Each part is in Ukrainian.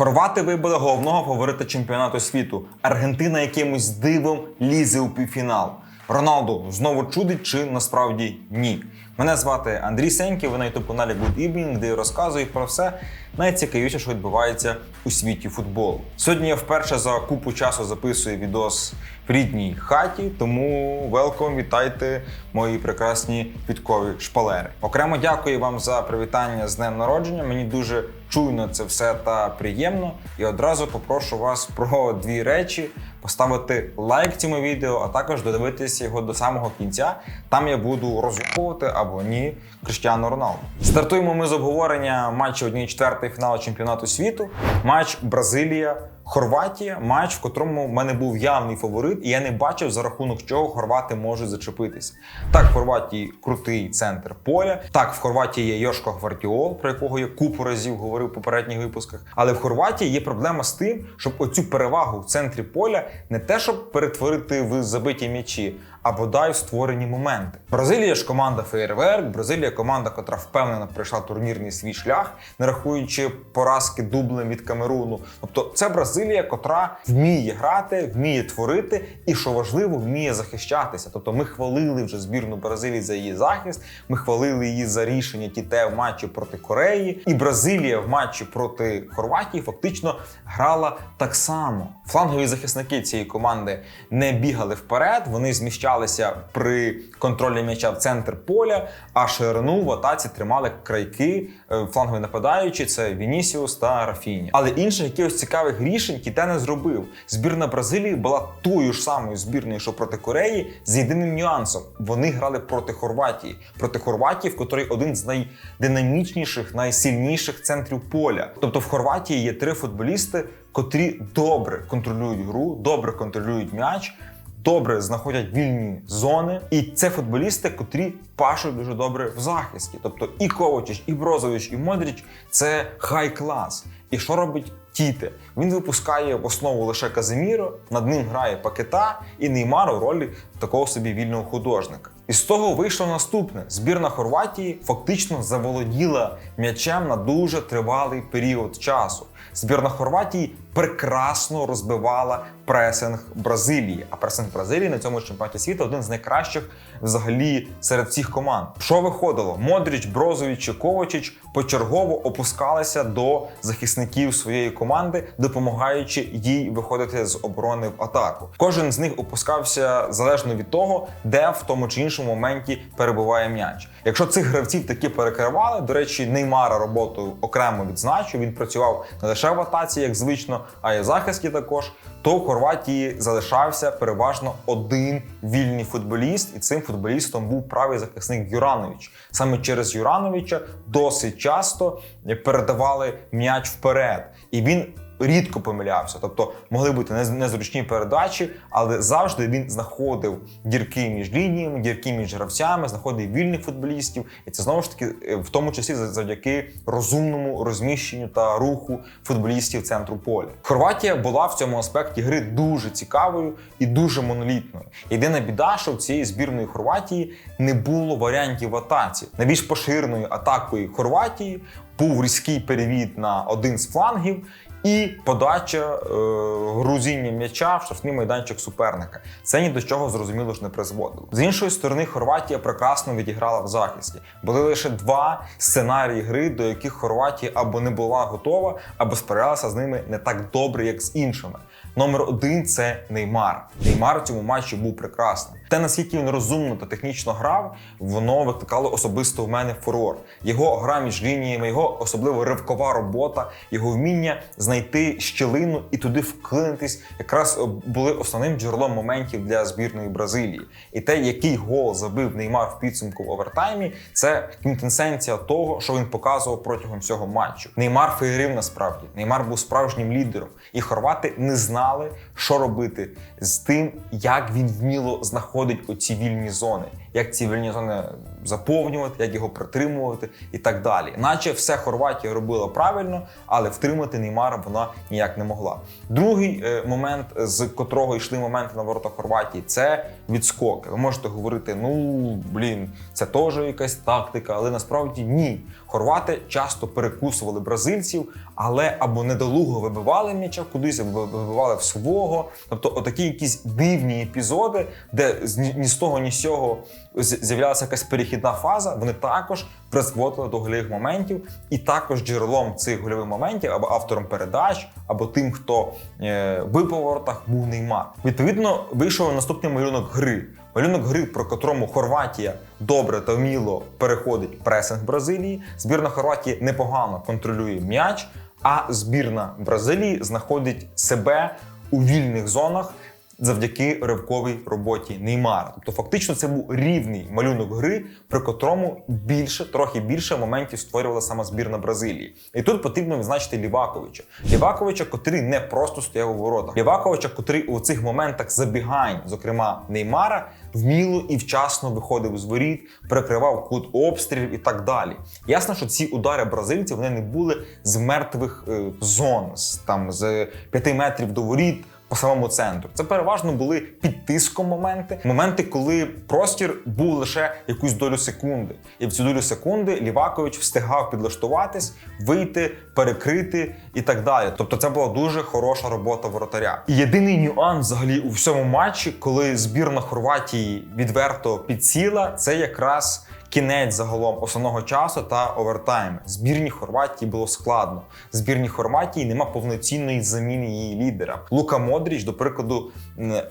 Хорвати вибили головного фаворита чемпіонату світу. Аргентина якимось дивом лізе у півфінал. Роналду знову чудить чи насправді ні. Мене звати Андрій Сеньків, ви на ютуб каналі Good Evening, де я розказую про все найцікавіше, що відбувається у світі футболу. Сьогодні я вперше за купу часу записую відос в рідній хаті, тому велком, вітайте мої прекрасні підкові шпалери. Окремо дякую вам за привітання з днем народження. Мені дуже чуйно це все та приємно. І одразу попрошу вас про дві речі: поставити лайк цьому відео, а також додивитися його до самого кінця. Там я буду розраховувати або ні Криштіану Роналду. Стартуємо ми з обговорення матчу 1-4 фіналу чемпіонату світу. Матч Бразилія. Хорватія матч, в котрому в мене був явний фаворит, і я не бачив за рахунок чого хорвати можуть зачепитися. Так, в Хорватії крутий центр поля. Так, в Хорватії є Йошко Гвардіол, про якого я купу разів говорив в попередніх випусках. Але в Хорватії є проблема з тим, щоб оцю перевагу в центрі поля не те, щоб перетворити в забиті м'ячі, а бодай створені моменти. Бразилія ж команда феєрверк. Бразилія команда, котра впевнено пройшла турнірний свій шлях, не рахуючи поразки дублем від Камеруну. Тобто, це Бразилія, котра вміє грати, вміє творити, і що важливо, вміє захищатися. Тобто, ми хвалили вже збірну Бразилії за її захист. Ми хвалили її за рішення Тіте в матчі проти Кореї, і Бразилія в матчі проти Хорватії фактично грала так само. Флангові захисники цієї команди не бігали вперед, вони зміщалися при контролі м'яча в центр поля, а ширину в атаці тримали крайки е, флангові нападаючі. Це Вінісіус та Рафіні. Але інших якихось цікавих рішень Кіте не зробив. Збірна Бразилії була тою ж самою збірною, що проти Кореї, з єдиним нюансом. Вони грали проти Хорватії, проти Хорватії, в котрій один з найдинамічніших, найсильніших центрів поля. Тобто в Хорватії є три футболісти, котрі добре контролюють гру, добре контролюють м'яч. Добре знаходять вільні зони, і це футболісти, котрі пашуть дуже добре в захисті. Тобто і Ковачич, і Брозович, і Модріч це хай клас. І що робить Тіте? Він випускає в основу лише Казиміро, над ним грає Пакета і Неймар у ролі такого собі вільного художника. І з того вийшло наступне: збірна Хорватії фактично заволоділа м'ячем на дуже тривалий період часу. Збірна Хорватії прекрасно розбивала пресинг Бразилії. А пресинг Бразилії на цьому чемпіонаті світу один з найкращих взагалі серед всіх команд. Що виходило? Модріч, Брозович і Ковачич почергово опускалися до захисників своєї команди, допомагаючи їй виходити з оборони в атаку. Кожен з них опускався залежно від того, де в тому чи іншому моменті перебуває м'яч. Якщо цих гравців таки перекривали, до речі, Неймара роботу окремо відзначу. Він працював не лише в атаці, як звично, а й захисті також. То в Хорватії залишався переважно один вільний футболіст, і цим футболістом був правий захисник Юранович. Саме через Юрановича досить часто передавали м'яч вперед, і він рідко помилявся. Тобто могли бути нез- незручні передачі, але завжди він знаходив дірки між лініями, дірки між гравцями, знаходив вільних футболістів, і це знову ж таки е, в тому числі за- завдяки розумному розміщенню та руху футболістів центру поля. Хорватія була в цьому аспекті гри дуже цікавою і дуже монолітною. Єдина біда, що в цієї збірної Хорватії не було варіантів атаці. Найбільш поширеною атакою Хорватії був різкий перевід на один з флангів. І подача е, грузіння м'яча в штрафний майданчик суперника. Це ні до чого зрозуміло ж не призводило. З іншої сторони, Хорватія прекрасно відіграла в захисті. Були лише два сценарії гри, до яких Хорватія або не була готова, або справлялася з ними не так добре, як з іншими. Номер один це Неймар. Неймар у цьому матчі був прекрасним. Те, наскільки він розумно та технічно грав, воно викликало особисто в мене фурор. Його гра між лініями, його особливо ривкова робота, його вміння знайти щілину і туди вклинитись, якраз е, були основним джерелом моментів для збірної Бразилії. І те, який гол забив Неймар в підсумку в овертаймі, це квінтесенція того, що він показував протягом всього матчу. Неймар феєрив насправді. Неймар був справжнім лідером, і хорвати не знали, що робити з тим, як він вміло знаходить оці вільні зони, як ці вільні зони заповнювати, як його притримувати і так далі. Наче все Хорватія робила правильно, але втримати Неймара вона ніяк не могла. Другий е, момент, з котрого йшли моменти на воротах Хорватії, це відскоки. Ви можете говорити, ну блін, це теж якась тактика, але насправді ні. Хорвати часто перекусували бразильців, але або недолуго вибивали м'яча кудись, або вибивали в свого. Тобто, отакі якісь дивні епізоди, де ні, з того, ні з цього з'являлася якась перехідна фаза, вони також призводили до гольових моментів, і також джерелом цих гольових моментів або автором передач, або тим, хто е, бив по воротах, був Неймар. Відповідно, вийшов наступний малюнок гри. Малюнок гри, про котрому Хорватія добре та вміло переходить пресинг Бразилії. Збірна Хорватії непогано контролює м'яч, а збірна Бразилії знаходить себе у вільних зонах завдяки ривковій роботі Неймара. Тобто, фактично, це був рівний малюнок гри, при котрому більше, трохи більше моментів створювала сама збірна Бразилії. І тут потрібно відзначити Ліваковича. Ліваковича, котрий не просто стояв у воротах. Ліваковича, котрий у цих моментах забігань, зокрема Неймара, вміло і вчасно виходив з воріт, перекривав кут обстрілів і так далі. Ясно, що ці удари бразильців вони не були з мертвих е, зон, з, там з 5 метрів до воріт по самому центру. Це переважно були під тиском моменти, моменти, коли простір був лише якусь долю секунди, і в цю долю секунди Лівакович встигав підлаштуватись, вийти, перекрити і так далі. Тобто, це була дуже хороша робота воротаря. І єдиний нюанс взагалі у всьому матчі, коли збірна Хорватії відверто підсіла, це якраз. Кінець загалом основного часу та овертайм. Збірні Хорватії було складно. Збірні Хорватії нема повноцінної заміни її лідера. Лука Модріч, до прикладу,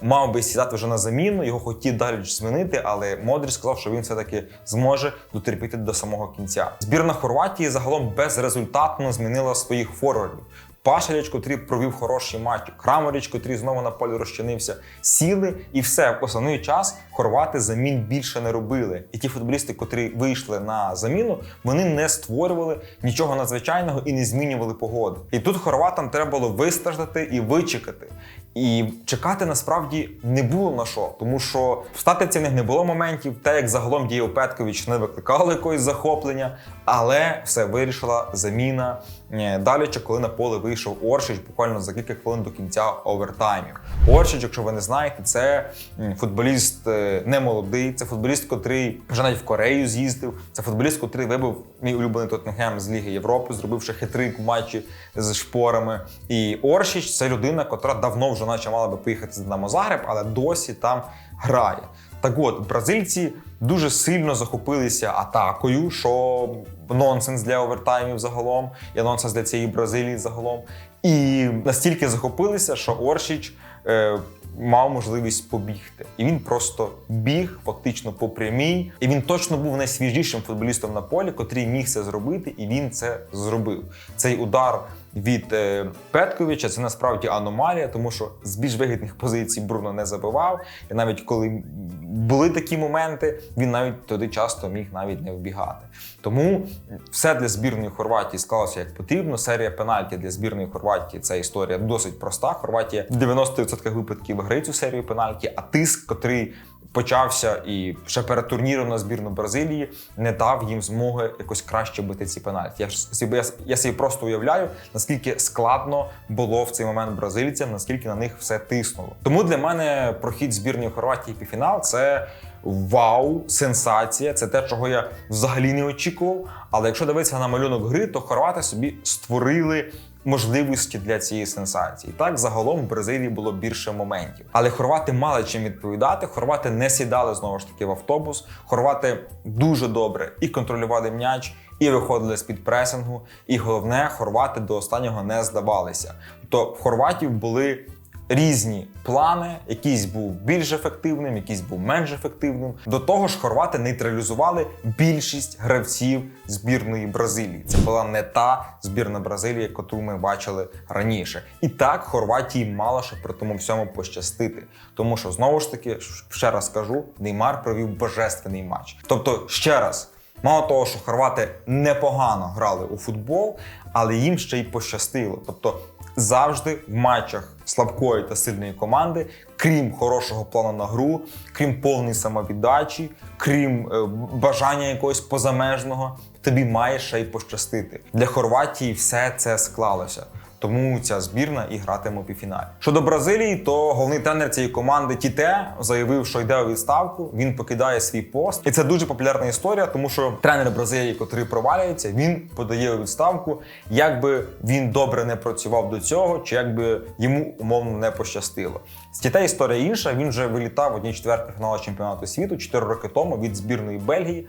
мав би сідати вже на заміну. Його хотів далі змінити, але Модріч сказав, що він все таки зможе дотерпіти до самого кінця. Збірна Хорватії загалом безрезультатно змінила своїх форвардів. Пашаліч, котрий провів хороший матч, Крамаріч, котрий знову на полі розчинився, сіли і все. В основний час хорвати замін більше не робили. І ті футболісти, котрі вийшли на заміну, вони не створювали нічого надзвичайного і не змінювали погоду. І тут хорватам треба було вистраждати і вичекати. І чекати насправді не було на що, тому що в статиці в них не було моментів, те, як загалом діяв Петкович, не викликало якогось захоплення, але все вирішила заміна е, Даліча, коли на поле вийшов Оршич буквально за кілька хвилин до кінця овертаймів. Оршич, якщо ви не знаєте, це футболіст е, не молодий, це футболіст, котрий вже навіть в Корею з'їздив. Це футболіст, котрий вибив мій улюблений Тоттенхем з Ліги Європи, зробивши хитрик в матчі з шпорами. І Оршич це людина, котра давно вже наче мала би поїхати з Динамо Загреб, але досі там грає. Так от, бразильці дуже сильно захопилися атакою, що нонсенс для овертаймів загалом, і нонсенс для цієї Бразилії загалом. І настільки захопилися, що Оршіч е, мав можливість побігти. І він просто біг фактично по прямій. І він точно був найсвіжішим футболістом на полі, котрий міг це зробити, і він це зробив. Цей удар від е, Петковича це насправді аномалія, тому що з більш вигідних позицій Бруно не забивав. І навіть коли були такі моменти, він навіть туди часто міг навіть не вбігати. Тому все для збірної Хорватії склалося як потрібно. Серія пенальті для збірної Хорватії це історія досить проста. Хорватія в 90% випадків виграє цю серію пенальті, а тиск, котрий почався і ще перед турніром на збірну Бразилії не дав їм змоги якось краще бити ці пенальті. Я собі я, я собі просто уявляю, наскільки складно було в цей момент бразильцям, наскільки на них все тиснуло. Тому для мене прохід збірної Хорватії півфінал це. Вау, сенсація! Це те, чого я взагалі не очікував. Але якщо дивитися на малюнок гри, то хорвати собі створили можливості для цієї сенсації. Так, загалом в Бразилії було більше моментів. Але хорвати мали чим відповідати. Хорвати не сідали знову ж таки в автобус. Хорвати дуже добре і контролювали м'яч, і виходили з під пресингу. І головне, хорвати до останнього не здавалися. То в хорватів були різні плани. Якийсь був більш ефективним, якийсь був менш ефективним. До того ж, хорвати нейтралізували більшість гравців збірної Бразилії. Це була не та збірна Бразилії, яку ми бачили раніше. І так Хорватії мало що при тому всьому пощастити. Тому що знову ж таки, ще раз кажу, Неймар провів божественний матч. Тобто, ще раз. Мало того, що хорвати непогано грали у футбол, але їм ще й пощастило. Тобто завжди в матчах слабкої та сильної команди, крім хорошого плану на гру, крім повної самовіддачі, крім е, бажання якогось позамежного, тобі має ще й пощастити. Для Хорватії все це склалося. Тому ця збірна і гратиме у півфіналі. Щодо Бразилії, то головний тренер цієї команди Тіте заявив, що йде у відставку. Він покидає свій пост, і це дуже популярна історія, тому що тренер Бразилії, котрий провалюється, він подає у відставку, якби він добре не працював до цього, чи якби йому умовно не пощастило. З Тіте історія інша. Він вже вилітав в одній четвертій фіналу чемпіонату світу 4 роки тому від збірної Бельгії.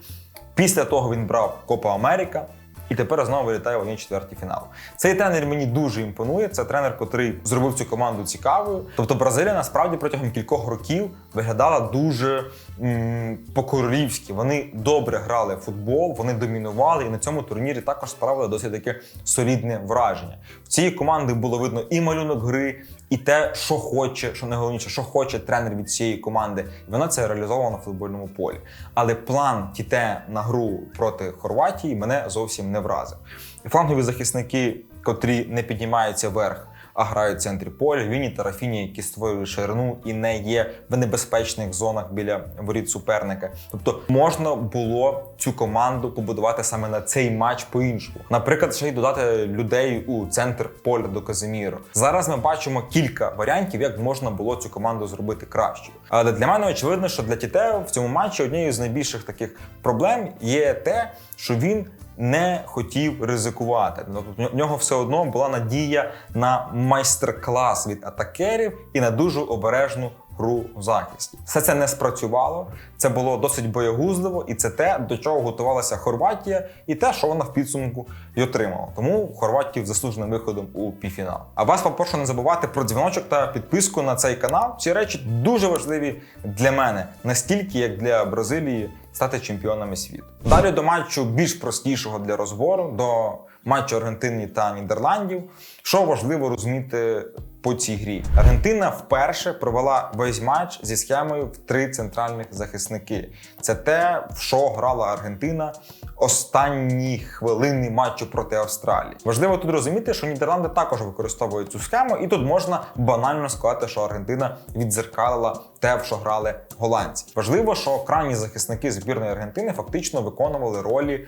Після того він брав Копа Америка. І тепер знову вилітає в 1-4 фінал. Цей тренер мені дуже імпонує. Це тренер, котрий зробив цю команду цікавою. Тобто Бразилія насправді протягом кількох років виглядала дуже по-королівськи. Вони добре грали в футбол, вони домінували, і на цьому турнірі також справили досить таке солідне враження. В цієї команди було видно і малюнок гри, і те, що хоче, що найголовніше, що хоче тренер від цієї команди. І вона це реалізовувала на футбольному полі. Але план Тіте на гру проти Хорватії мене зовсім не вразив. Флангові захисники, котрі не піднімаються вверх, а грають в центрі поля. Віні та Рафіні, які створюють ширину і не є в небезпечних зонах біля воріт суперника. Тобто можна було цю команду побудувати саме на цей матч по-іншому. Наприклад, ще й додати людей у центр поля до Казиміро. Зараз ми бачимо кілька варіантів, як можна було цю команду зробити кращою. Але для мене очевидно, що для Тітео в цьому матчі однією з найбільших таких проблем є те, що він не хотів ризикувати. Тобто в нього все одно була надія на майстер-клас від атакерів і на дуже обережну гру в захисті. Все це не спрацювало. Це було досить боєгузливо, і це те, до чого готувалася Хорватія, і те, що вона в підсумку й отримала. Тому Хорватія заслуженим виходом у півфінал. А вас попрошу не забувати про дзвіночок та підписку на цей канал. Ці речі дуже важливі для мене, настільки як для Бразилії стати чемпіонами світу. Далі до матчу більш простішого для розбору, до матчу Аргентини та Нідерландів. Що важливо розуміти по цій грі? Аргентина вперше провела весь матч зі схемою в три центральних захисники. Це те, в що грала Аргентина останні хвилини матчу проти Австралії. Важливо тут розуміти, що Нідерланди також використовують цю схему, і тут можна банально сказати, що Аргентина відзеркалила те, в що грали голландці. Важливо, що крайні захисники збірної Аргентини фактично виконували ролі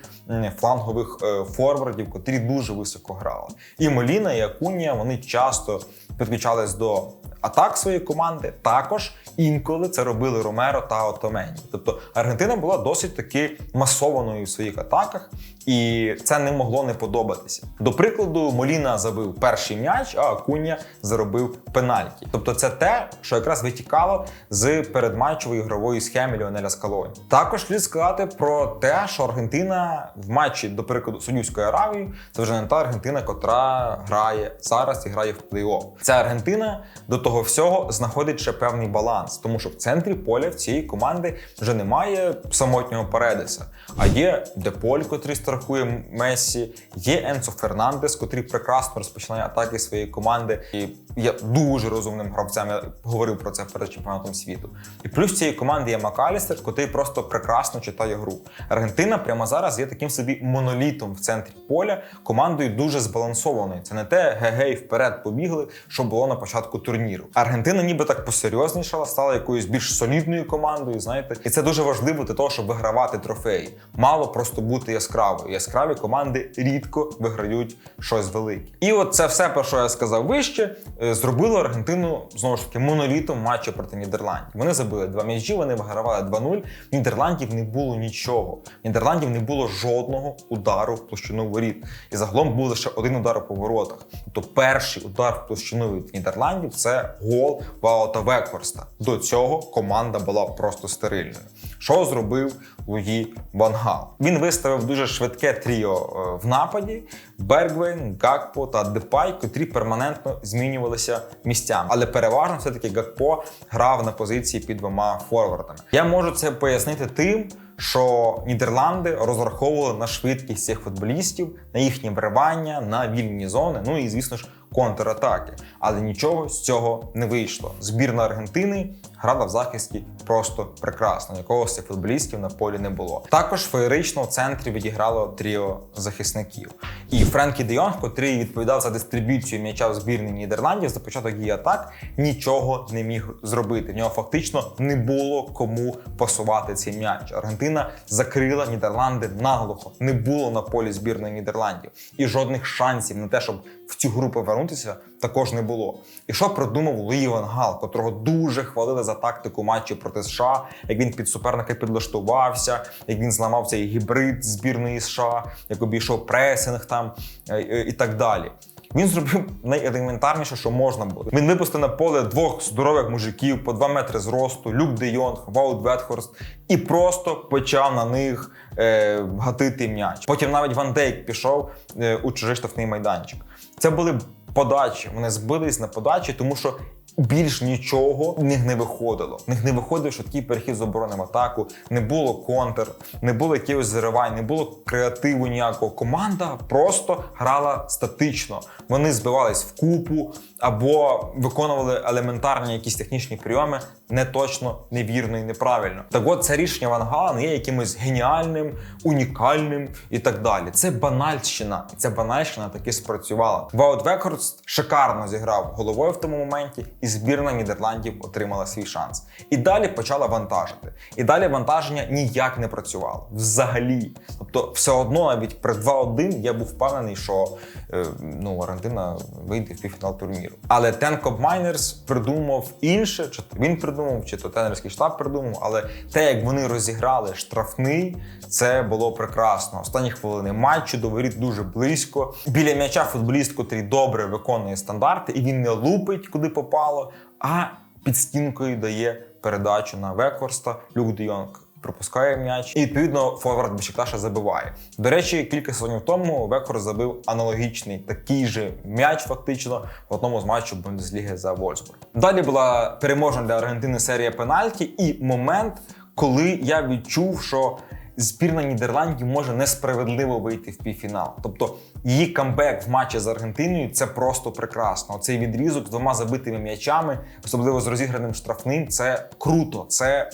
флангових е, форвардів, котрі дуже високо грали. І Моліна, і Акунія вони часто підключались до атак своєї команди. Також інколи це робили Ромеро та Отомені. Тобто Аргентина була досить таки масованою в своїх атаках, і це не могло не подобатися. До прикладу, Моліна забив перший м'яч, а Акунія заробив пенальті. Тобто, це те, що якраз витікало з передматчевої ігрової схеми Ліонеля Скалоні. Також слід сказати про те, що Аргентина в матчі, до прикладу, Судівської Аравії, це вже не та Аргентина, котра грає зараз і грає в плей-офф. Ця Аргентина до того всього знаходить ще певний баланс, тому що в центрі поля в цієї команди вже немає самотнього Паредеса, а є Деполь, котрий страхує Месі, є Енцо Фернандес, котрий прекрасно розпочинає атаки своєї команди. І є дуже розумним гравцем. Я говорив про це перед чемпіонатом світу. І плюс цієї команди є Макалістер, котрий просто прекрасно читає гру. Аргентина прямо зараз є таким собі монолітом в центрі поля, командою дуже збалансованою. Це не те гегей вперед побігли, що було на початку турніру. Аргентина ніби так посерйознішала, стала якоюсь більш солідною командою. Знаєте, і це дуже важливо для того, щоб вигравати трофеї. Мало просто бути яскравою. Яскраві команди рідко виграють щось велике. І от це все, про що я сказав вище, е, зробило Аргентину знову ж таки монолітом матчу проти Нідерландів. Вони забили два м'ячі, вони вигравали 2-0. В Нідерландів не було нічого. Нідерландів не було жодного удару в площину воріт. І загалом був лише один удар по воротах. Тобто перший удар в площину від Нідерландів це гол Ваута Векхорста. До цього команда була просто стерильною. Що зробив Луї Вангал? Він виставив дуже швидке тріо е, в нападі: Бергвейн, Гакпо та Депай, котрі перманентно змінювалися місцями. Але переважно все-таки Гакпо грав на позиції під двома форвардами. Я можу це пояснити тим. Що Нідерланди розраховували на швидкість цих футболістів, на їхнє вривання, на вільні зони, ну і звісно ж контратаки. Але нічого з цього не вийшло. Збірна Аргентини грала в захисті просто прекрасно. Цих футболістів на полі не було. Також феєрично в центрі відіграло тріо захисників. І Френкі Дейонг, котрий відповідав за дистриб'юцію м'яча в збірні Нідерландів, за початок її атак нічого не міг зробити. В нього фактично не було кому пасувати цей м'яч. Аргентина закрила Нідерланди наглухо. Не було на полі збірної Нідерландів. І жодних шансів на те, щоб в цю гру повернутися, також не було. І що придумав Луї Ван Гал, котрого дуже хвалили за тактику матчі проти США, як він під суперника підлаштувався, як він зламав цей гібрид збірної США, як обійшов пресинг там е, е, і так далі. Він зробив найелементарніше, що можна було. Він випустив на поле двох здорових мужиків по 2 метри зросту, Люк Де Йонг, Ваут Ветхорст, і просто почав на них е, гатити м'яч. Потім навіть Ван Дейк пішов е, у чужий штрафний майданчик. Це були подачі. Вони збились на подачі, тому що більш нічого в них не виходило. В них не виходив швидкий перехід з оборони в атаку, не було контр, не було якихось заривань, не було креативу ніякого. Команда просто грала статично. Вони збивались в купу або виконували елементарні якісь технічні прийоми не точно, невірно і неправильно. Так от це рішення Ван Гала не є якимось геніальним, унікальним і так далі. Це банальщина, ця банальщина таки спрацювала. Ваут Векхорст шикарно зіграв головою в тому моменті, і збірна Нідерландів отримала свій шанс. І далі почала вантажити. І далі вантаження ніяк не працювало. Взагалі. Тобто, все одно, навіть при 2-1 я був впевнений, що е, ну, Аргентина вийде в півфінал турніру. Але Тенкоп Майнерс придумав інше, чи то він придумав, чи то тренерський штаб придумав. Але те, як вони розіграли штрафний, це було прекрасно. Останні хвилини матчу до воріт дуже близько. Біля м'яча футболіст, котрий добре виконує стандарти, і він не лупить, куди попало, а під стінкою дає передачу на Векорста, Люк Дейонг пропускає м'яч, і відповідно форвард Бешикташа забиває. До речі, кілька сезонів тому Векор забив аналогічний такий же м'яч, фактично в одному з матчів Бундесліги за Вольсбург. Далі була переможна для Аргентини серія пенальті, і момент, коли я відчув, що збірна Нідерландів може несправедливо вийти в півфінал. Тобто її камбек в матчі з Аргентиною це просто прекрасно. Цей відрізок з двома забитими м'ячами, особливо з розіграним штрафним, це круто. Це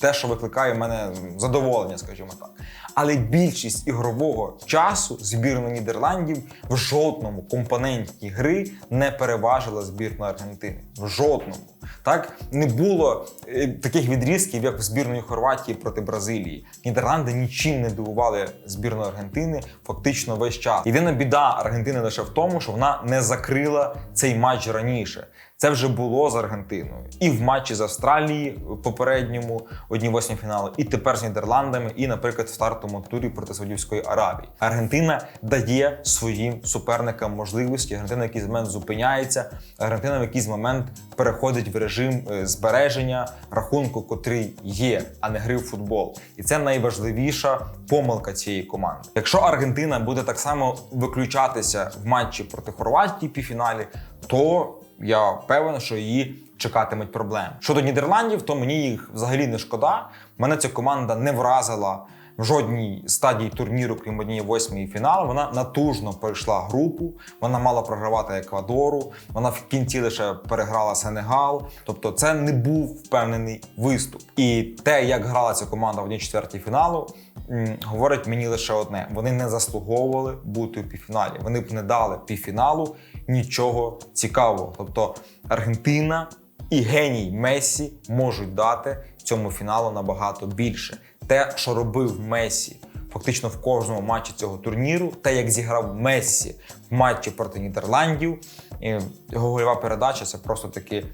те, що викликає в мене задоволення, скажімо так. Але більшість ігрового часу збірна Нідерландів в жодному компоненті гри не переважила збірну Аргентини. В жодному. Так не було е, таких відрізків, як в збірної Хорватії проти Бразилії. Нідерланди нічим не дивували збірну Аргентини фактично весь час. Єдина біда Аргентини лише в тому, що вона не закрила цей матч раніше. Це вже було з Аргентиною і в матчі з Австралії попередньому одній восьмій фіналу, і тепер з Нідерландами, і, наприклад, в стартовому турі проти Саудівської Аравії. Аргентина дає своїм суперникам можливості. Аргентина в якийсь момент зупиняється. Аргентина в якийсь момент переходить в режим е, збереження рахунку, котрий є, а не гри в футбол. І це найважливіша помилка цієї команди. Якщо Аргентина буде так само виключатися в матчі проти Хорватії півфіналі, то я певен, що її чекатимуть проблеми. Щодо Нідерландів, то мені їх взагалі не шкода. Мене ця команда не вразила в жодній стадії турніру, крім однієї восьмої фіналу. Вона натужно пройшла групу. Вона мала програвати Еквадору. Вона в кінці лише переграла Сенегал. Тобто, це не був впевнений виступ. І те, як грала ця команда в одній четвертій фіналу. м, Говорить мені лише одне: вони не заслуговували бути у півфіналі. Вони б не дали півфіналу нічого цікавого. Тобто Аргентина і геній Месі можуть дати цьому фіналу набагато більше. Те, що робив Месі фактично в кожному матчі цього турніру, те, як зіграв Мессі в матчі проти Нідерландів, його гольова передача це просто таки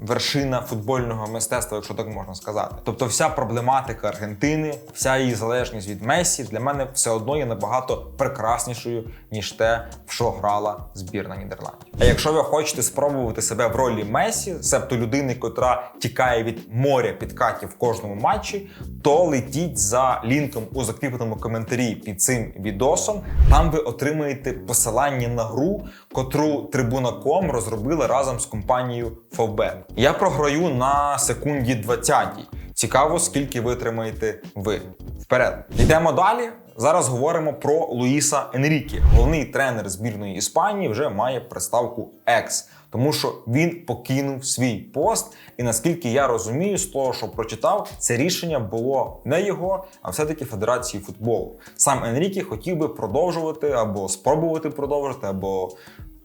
вершина футбольного мистецтва, якщо так можна сказати. Тобто, вся проблематика Аргентини, вся її залежність від Месі для мене все одно є набагато прекраснішою ніж те, в що грала збірна Нідерландів. А якщо ви хочете спробувати себе в ролі Месі, себто людини, котра тікає від моря підкатів в кожному матчі, то летіть за лінком у закріпленому коментарі під цим відосом. Там ви отримаєте посилання на гру, котру Tribuna.com розробила разом з компанією Favbet. Я програю на секунді 20. Цікаво, скільки витримаєте ви. Вперед. Йдемо далі. зараз говоримо про Луїса Енрікі. Головний тренер збірної Іспанії вже має приставку екс, тому що він покинув свій пост. І наскільки я розумію, з того, що прочитав, це рішення було не його, а все-таки Федерації футболу. Сам Енрікі хотів би продовжувати або спробувати продовжити, або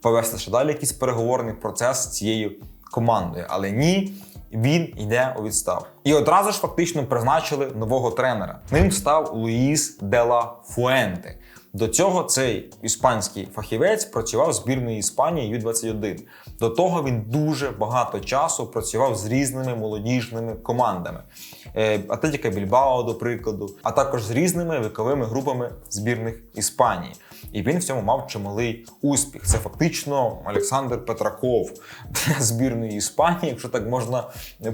повести ще далі якийсь переговорний процес з цією командою. Але ні, він йде у відставку. І одразу ж фактично призначили нового тренера. Ним став Луїс Дела Фуенте. До цього цей іспанський фахівець працював в збірної Іспанії Ю-21. До того він дуже багато часу працював з різними молодіжними командами. Е, Атлетіка Більбао, до прикладу, а також з різними віковими групами збірних Іспанії. І він в цьому мав чималий успіх. Це фактично Олександр Петраков для збірної Іспанії, якщо так можна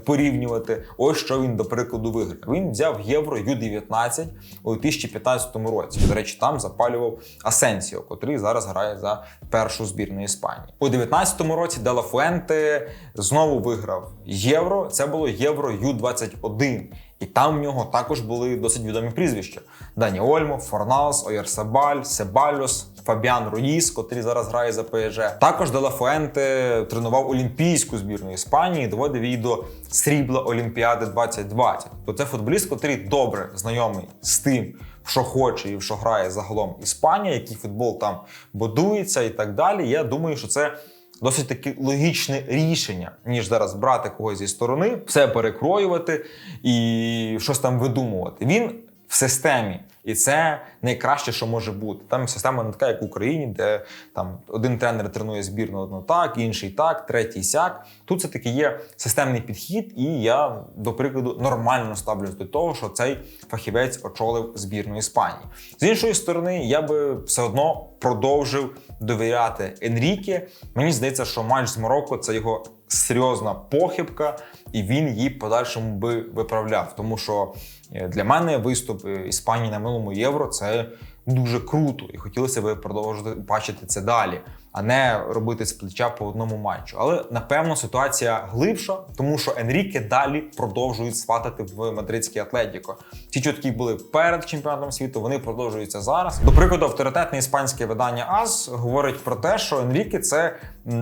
порівнювати. Ось що він до прикладу виграв. Він взяв євро Ю-19 у 2015 році. До речі, там запалював Асенсіо, котрий зараз грає за першу збірну Іспанії. У 2019 році Дела Фуенте знову виграв євро. Це було євро Ю-21. І там в нього також були досить відомі прізвища: Дані Ольмо, Форнаус, Ойерсабаль, Себальос, Фабіан Руїс, котрий зараз грає за ПСЖ. Також Дела Фуенте тренував олімпійську збірну Іспанії, і доводив її до срібла Олімпіади 2020. То це футболіст, котрий добре знайомий з тим. Що хоче і в що грає загалом Іспанія, який футбол там будується і так далі. Я думаю, що це досить таки логічне рішення, ніж зараз брати когось зі сторони, все перекроювати і щось там видумувати. Він в системі, і це найкраще, що може бути. Там система не така, як в Україні, де там один тренер тренує збірну одну так, інший так, третій сяк. Тут все таки є системний підхід, і я, до прикладу, нормально ставлюсь до того, що цей фахівець очолив збірну Іспанії. З іншої сторони, я би все одно продовжив довіряти Енріке. Мені здається, що матч з Марокко це його серйозна похибка, і він її подальшому би виправляв. Тому що для мене виступ е, Іспанії на минулому євро це дуже круто, і хотілося б продовжити бачити це далі, а не робити з плеча по одному матчу. Але напевно ситуація глибша, тому що Енріке далі продовжують сватати в мадридське Атлетіко. Ті чутки були перед чемпіонатом світу, вони продовжуються зараз. До прикладу, авторитетне іспанське видання АЗ говорить про те, що Енріке це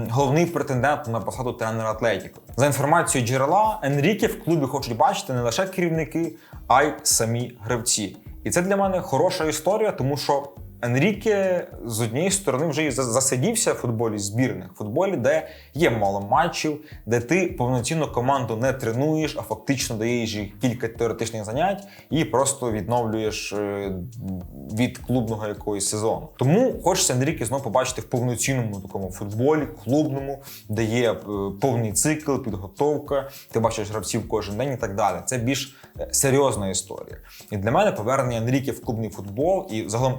головний претендент на посаду тренера Атлетіко. За інформацією джерела, Енріке в клубі хочуть бачити не лише керівники, а й самі гравці. І це для мене хороша історія, тому що Енріке з однієї сторони вже і засидівся в футболі збірних, в футболі, де є мало матчів, де ти повноцінну команду не тренуєш, а фактично даєш їй кілька теоретичних занять і просто відновлюєш е, від клубного якогось сезону. Тому хочеться Енріке знову побачити в повноцінному такому футболі, клубному, де є е, повний цикл, підготовка, ти бачиш гравців кожен день і так далі. Це більш е, серйозна історія. І для мене повернення Енріке в клубний футбол і загалом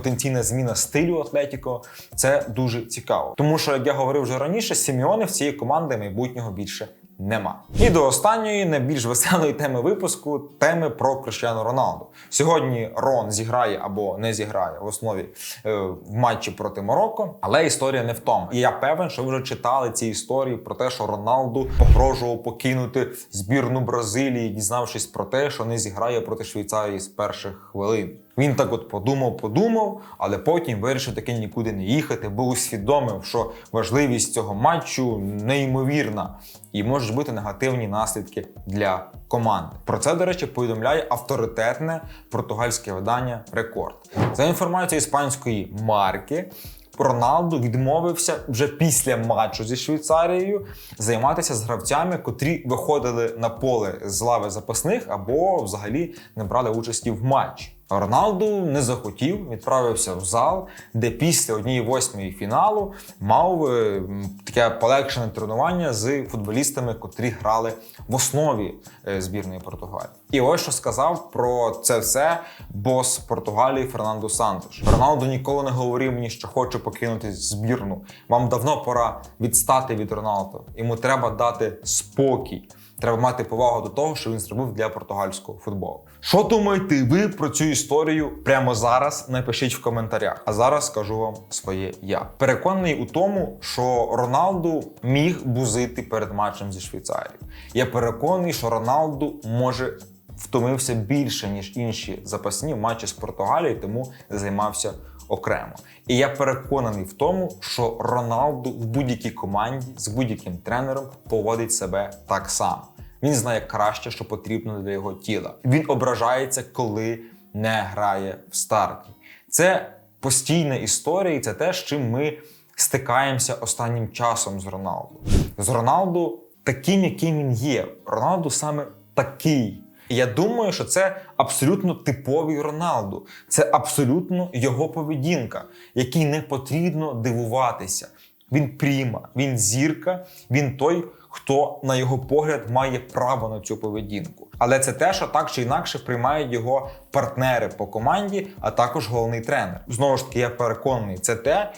потенційна зміна стилю Атлетіко це дуже цікаво. Тому що, як я говорив вже раніше, Сіміони в цієї команди майбутнього більше нема. І до останньої, найбільш веселої теми випуску теми про Криштиану Роналду. Сьогодні Рон зіграє або не зіграє в основі е, в матчі проти Марокко, але історія не в тому. І я певен, що ви вже читали ці історії про те, що Роналду погрожував покинути збірну Бразилії, дізнавшись про те, що не зіграє проти Швейцарії з перших хвилин. Він так от подумав, подумав, але потім вирішив таки нікуди не їхати, бо усвідомив, що важливість цього матчу неймовірна і можуть бути негативні наслідки для команди. Про це, до речі, повідомляє авторитетне португальське видання Рекорд. За інформацією іспанської марки. Роналду відмовився вже після матчу зі Швейцарією займатися з гравцями, котрі виходили на поле з лави запасних або взагалі не брали участі в матчі. Роналду не захотів, відправився в зал, де після однієї восьмої фіналу мав е, таке полегшене тренування з футболістами, котрі грали в основі е, збірної Португалії. І ось що сказав про це все бос Португалії Фернандо Сантош. Роналду ніколи не говорив мені, що хоче покинути збірну. Вам давно пора відстати від Роналду. Йому треба дати спокій. Треба мати повагу до того, що він зробив для португальського футболу. Що думаєте ви про цю історію прямо зараз? Напишіть в коментарях. А зараз скажу вам своє я. Переконаний у тому, що Роналду міг бузити перед матчем зі Швейцарією. Я переконаний, що Роналду може втомився більше, ніж інші запасні в матчі з Португалією, тому займався окремо. І я переконаний в тому, що Роналду в будь-якій команді з будь-яким тренером поводить себе так само. Він знає краще, що потрібно для його тіла. Він ображається, коли не грає в старті. Це постійна історія, і це те, з чим ми стикаємося останнім часом з Роналду. З Роналду таким, яким він є. Роналду саме такий. І я думаю, що це абсолютно типовий Роналду. Це абсолютно його поведінка, якій не потрібно дивуватися. Він пріма, він зірка, він той, хто, на його погляд, має право на цю поведінку. Але це те, що так чи інакше приймають його партнери по команді, а також головний тренер. Знову ж таки, я переконаний, це те,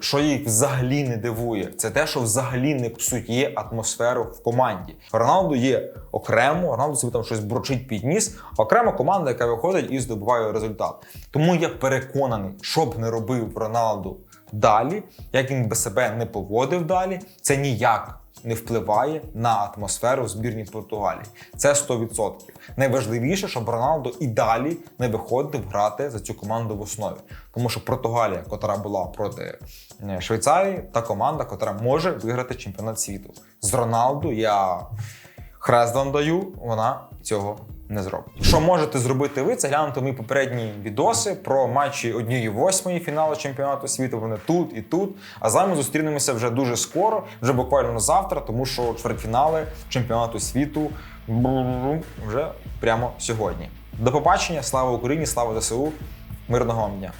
що їх взагалі не дивує. Це те, що взагалі не псує атмосферу в команді. Роналду є окремо, Роналду собі там щось бручить під ніс, окрема команда, яка виходить і здобуває результат. Тому я переконаний, що б не робив Роналду далі, як він би себе не поводив далі, це ніяк не впливає на атмосферу в збірній Португалії. Це 100%. Найважливіше, щоб Роналдо і далі не виходив грати за цю команду в основі. Тому що Португалія, котра була проти е, Швейцарії, та команда, котра може виграти чемпіонат світу. З Роналду я хрест вам даю, вона цього не зробить. Що можете зробити ви? Це глянути мої попередні відоси про матчі однієї восьмої фіналу чемпіонату світу. Вони тут і тут. А з вами зустрінемося вже дуже скоро, вже буквально завтра, тому що чвертьфінали чемпіонату світу вже прямо сьогодні. До побачення, слава Україні, слава ЗСУ, мирного вам дня!